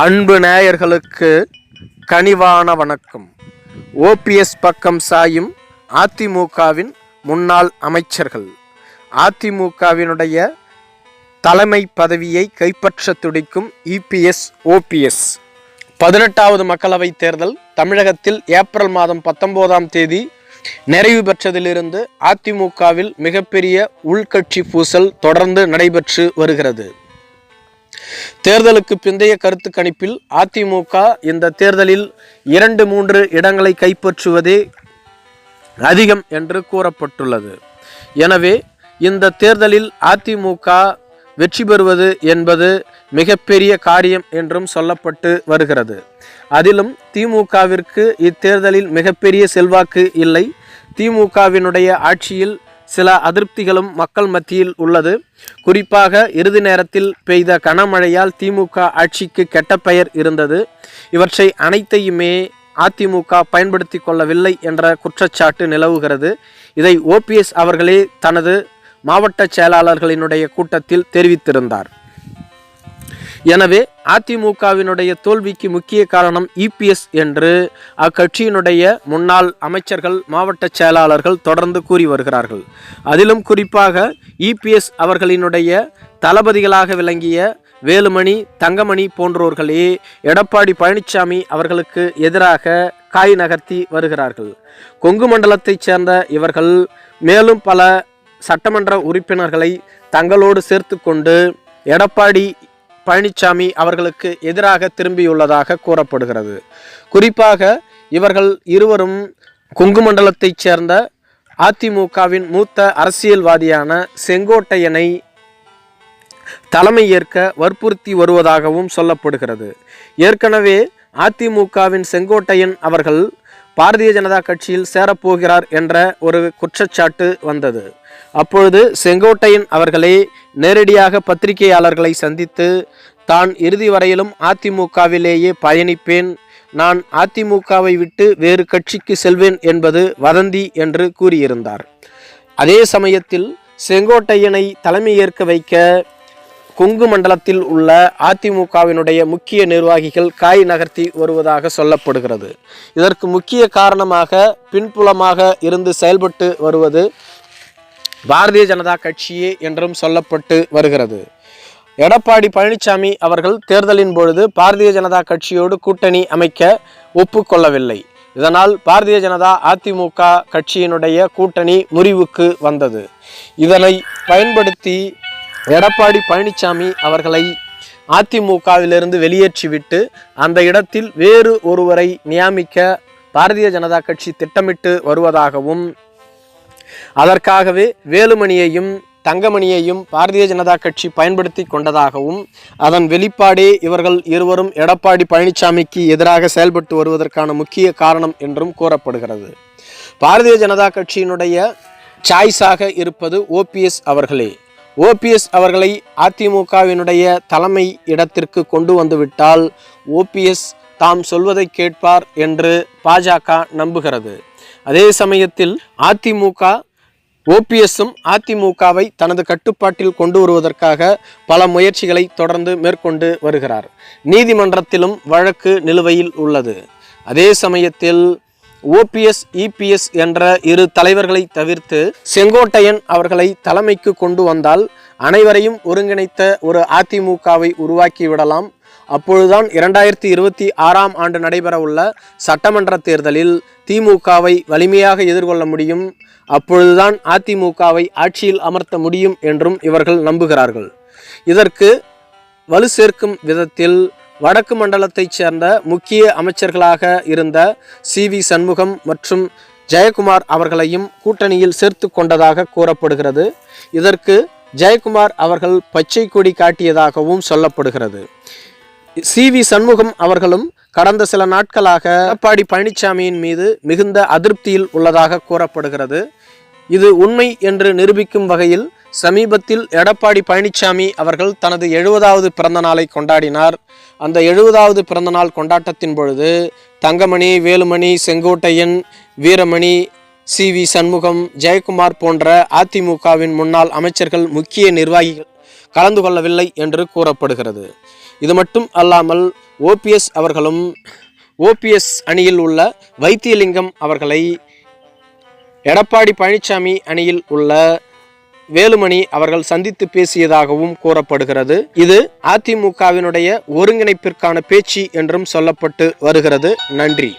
அன்பு நேயர்களுக்கு கனிவான வணக்கம். ஓபிஎஸ் பக்கம் சாயும் அதிமுகவின் முன்னாள் அமைச்சர்கள். அதிமுகவினுடைய தலைமை பதவியை கைப்பற்ற துடிக்கும் இபிஎஸ் ஓபிஎஸ் பதினெட்டாவது மக்களவைத் தேர்தல் தமிழகத்தில் ஏப்ரல் மாதம் பத்தொன்பதாம் தேதி நிறைவு பெற்றதிலிருந்து அதிமுகவில் மிகப்பெரிய உள்கட்சி பூசல் தொடர்ந்து நடைபெற்று வருகிறது. தேர்தலுக்கு பிந்தைய கருத்து கணிப்பில் அதிமுக இந்த தேர்தலில் இரண்டு மூன்று இடங்களை கைப்பற்றுவதே அதிகம் என்று கூறப்பட்டுள்ளது. எனவே இந்த தேர்தலில் அதிமுக வெற்றி பெறுவது என்பது மிகப்பெரிய காரியம் என்றும் சொல்லப்பட்டு வருகிறது. அதிலும் திமுகவிற்கு இத்தேர்தலில் மிகப்பெரிய செல்வாக்கு இல்லை. திமுகவினுடைய ஆட்சியில் சில அதிருப்திகளும் மக்கள் மத்தியில் உள்ளது. குறிப்பாக இறுதி நேரத்தில் பெய்த கனமழையால் திமுக ஆட்சிக்கு கெட்ட பெயர் இருந்தது. இவற்றை அனைத்தையுமே அதிமுக பயன்படுத்தி கொள்ளவில்லை என்ற குற்றச்சாட்டு நிலவுகிறது. இதை ஓபிஎஸ் அவர்களே தனது மாவட்ட செயலாளர்களினுடைய கூட்டத்தில் தெரிவித்திருந்தார். எனவே அதிமுகவினுடைய தோல்விக்கு முக்கிய காரணம் இபிஎஸ் என்று அக்கட்சியினுடைய முன்னாள் அமைச்சர்கள் மாவட்ட செயலாளர்கள் தொடர்ந்து கூறி வருகிறார்கள். அதிலும் குறிப்பாக இபிஎஸ் அவர்களினுடைய தளபதிகளாக விளங்கிய வேலுமணி தங்கமணி போன்றோர்களே எடப்பாடி பழனிசாமி அவர்களுக்கு எதிராக காய் நகர்த்தி வருகிறார்கள். கொங்கு மண்டலத்தைச் சேர்ந்த இவர்கள் மேலும் பல சட்டமன்ற உறுப்பினர்களை தங்களோடு சேர்த்து கொண்டு எடப்பாடி பழனிசாமி அவர்களுக்கு எதிராக திரும்பியுள்ளதாக கூறப்படுகிறது. குறிப்பாக இவர்கள் இருவரும் குங்குமண்டலத்தைச் சேர்ந்த அதிமுகவின் மூத்த அரசியல்வாதியான செங்கோட்டையனை தலைமை ஏற்க வற்புறுத்தி வருவதாகவும் சொல்லப்படுகிறது. ஏற்கனவே அதிமுகவின் செங்கோட்டையன் அவர்கள் பாரதிய ஜனதா கட்சியில் சேரப்போகிறார் என்ற ஒரு குற்றச்சாட்டு வந்தது. அப்பொழுது செங்கோட்டையன் அவர்களே நேரடியாக பத்திரிகையாளர்களை சந்தித்து தான் இறுதி வரையிலும் அதிமுகவிலேயே பயணிப்பேன். நான் அதிமுகவை விட்டு வேறு கட்சிக்கு செல்வேன் என்பது வதந்தி என்று கூறியிருந்தார். அதே சமயத்தில் செங்கோட்டையனை தலைமை ஏற்க வைக்க கொங்கு மண்டலத்தில் உள்ள அதிமுகவினுடைய முக்கிய நிர்வாகிகள் காய் நகர்த்தி வருவதாக சொல்லப்படுகிறது. இதற்கு முக்கிய காரணமாக பின்புலமாக இருந்து செயல்பட்டு வருவது பாரதிய ஜனதா கட்சியே என்றும் சொல்லப்பட்டு வருகிறது. எடப்பாடி பழனிசாமி அவர்கள் தேர்தலின் பொழுது பாரதிய ஜனதா கட்சியோடு கூட்டணி அமைக்க ஒப்புக்கொள்ளவில்லை. இதனால் பாரதிய ஜனதா அதிமுக கட்சியினுடைய கூட்டணி முறிவுக்கு வந்தது. இதனை பயன்படுத்தி எடப்பாடி பழனிசாமி அவர்களை அதிமுகவிலிருந்து வெளியேற்றிவிட்டு அந்த இடத்தில் வேறு ஒருவரை நியமிக்க பாரதிய ஜனதா கட்சி திட்டமிட்டு வருவதாகவும் அதற்காகவே வேலுமணியையும் தங்கமணியையும் பாரதிய ஜனதா கட்சி பயன்படுத்தி கொண்டதாகவும் அதன் வெளிப்பாடே இவர்கள் இருவரும் எடப்பாடி பழனிசாமிக்கு எதிராக செயல்பட்டு வருவதற்கான முக்கிய காரணம் என்றும் கூறப்படுகிறது. பாரதிய ஜனதா கட்சியினுடைய சாய்ஸாக இருப்பது ஓபிஎஸ் அவர்களே. ஓபிஎஸ் அவர்களை அதிமுகவினுடைய தலைமை இடத்திற்கு கொண்டு வந்துவிட்டால் ஓபிஎஸ் தாம் சொல்வதை கேட்பார் என்று பாஜக நம்புகிறது. அதே சமயத்தில் அதிமுக ஓபிஎஸ்ஸும் அதிமுகவை தனது கட்டுப்பாட்டில் கொண்டு வருவதற்காக பல முயற்சிகளை தொடர்ந்து மேற்கொண்டு வருகிறார். நீதிமன்றத்திலும் வழக்கு நிலுவையில் உள்ளது. அதே சமயத்தில் ஓபிஎஸ் இபிஎஸ் என்ற இரு தலைவர்களை தவிர்த்து செங்கோட்டையன் அவர்களை தலைமைக்கு கொண்டு வந்தால் அனைவரையும் ஒருங்கிணைத்த ஒரு அதிமுகவை உருவாக்கி விடலாம். அப்பொழுதுதான் இரண்டாயிரத்தி இருபத்தி ஆறாம் ஆண்டு நடைபெறவுள்ள சட்டமன்ற தேர்தலில் திமுகவை வலிமையாக எதிர்கொள்ள முடியும். அப்பொழுதுதான் அதிமுகவை ஆட்சியில் அமர்த்த முடியும் என்றும் இவர்கள் நம்புகிறார்கள். இதற்கு வலு சேர்க்கும் விதத்தில் வடக்கு மண்டலத்தைச் சேர்ந்த முக்கிய அமைச்சர்களாக இருந்த சி வி சண்முகம் மற்றும் ஜெயக்குமார் அவர்களையும் கூட்டணியில் சேர்த்து கொண்டதாக கூறப்படுகிறது. இதற்கு ஜெயக்குமார் அவர்கள் பச்சை கொடி காட்டியதாகவும் சொல்லப்படுகிறது. சி வி சண்முகம் அவர்களும் கடந்த சில நாட்களாக எடப்பாடி பழனிசாமியின் மீது மிகுந்த அதிருப்தியில் உள்ளதாக கூறப்படுகிறது. இது உண்மை என்று நிரூபிக்கும் வகையில் சமீபத்தில் எடப்பாடி பழனிசாமி அவர்கள் தனது எழுபதாவது பிறந்த நாளை கொண்டாடினார். அந்த எழுபதாவது பிறந்தநாள் கொண்டாட்டத்தின் பொழுது தங்கமணி வேலுமணி செங்கோட்டையன் வீரமணி சி வி சண்முகம் ஜெயக்குமார் போன்ற அதிமுகவின் முன்னாள் அமைச்சர்கள் முக்கிய நிர்வாகிகள் கலந்து கொள்ளவில்லை என்று கூறப்படுகிறது. இது மட்டும் அல்லாமல் ஓபிஎஸ் அவர்களும் ஓபிஎஸ் அணியில் உள்ள வைத்தியலிங்கம் அவர்களை எடப்பாடி பழனிசாமி அணியில் உள்ள வேலுமணி அவர்கள் சந்தித்து பேசியதாகவும் கூறப்படுகிறது. இது அதிமுகவினுடைய ஒருங்கிணைப்பிற்கான பேச்சு என்றும் சொல்லப்பட்டு வருகிறது. நன்றி.